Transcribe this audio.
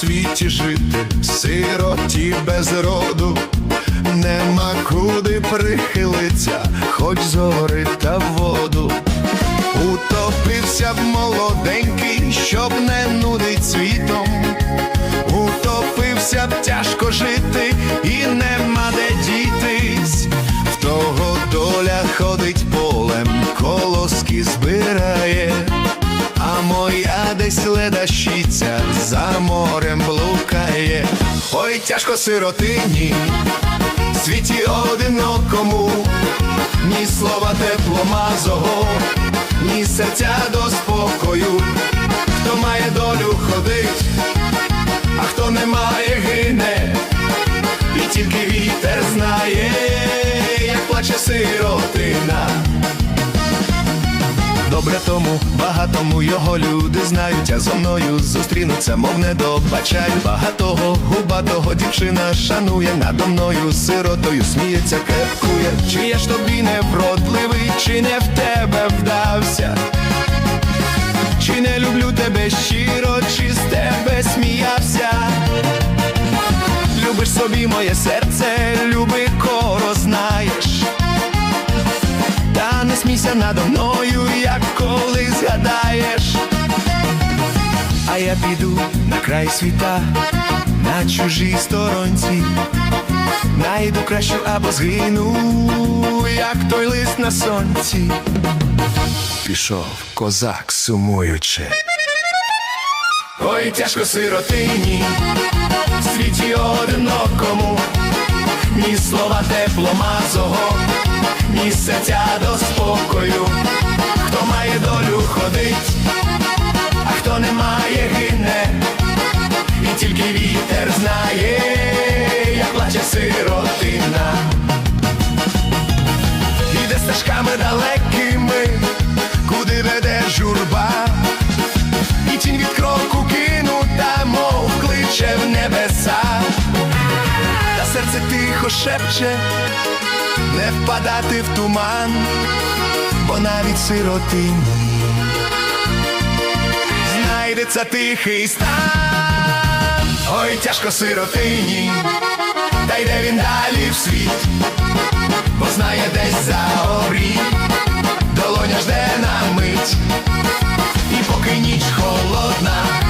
світі жити, сироті без роду, нема куди прихилиться, хоч зори та воду. Утопився б молоденький, щоб не нудить світом. Утопився б тяжко десь ледащиця за морем блукає. Ой, тяжко сиротині, світі одинокому, ні слова тепломазого, ні серця до спокою. Тому, багатому його люди знають, а зо мною зустрінуться, мов не добачають. Багатого, губатого дівчина шанує надо мною, сиротою сміється, кепкує. Чи я ж тобі не вродливий, чи не в тебе вдався? Чи не люблю тебе щиро, чи з тебе сміявся? Любиш собі моє серце, люби Та надо мною, як коли згадаєш. А я піду на край світа, на чужій сторонці. Найду кращу або згину, як той лист на сонці. Пішов козак сумуючи. Ой, тяжко сиротині, в світі одинокому, ні слова тепломазого, ні серця до спокою. Хто має долю ходить, а хто не має гине, і тільки вітер знає, як плаче сиротина. Іде стежками далекими, куди веде журба, і тінь від кроку кинута, мов кличе в небеса, та серце тихо шепче, не впадати в туман, бо навіть сиротині знайдеться тихий стан, ой тяжко сиротині, та йде він далі в світ, бо знає десь за горі, долоня жде на мить, і поки ніч холодна.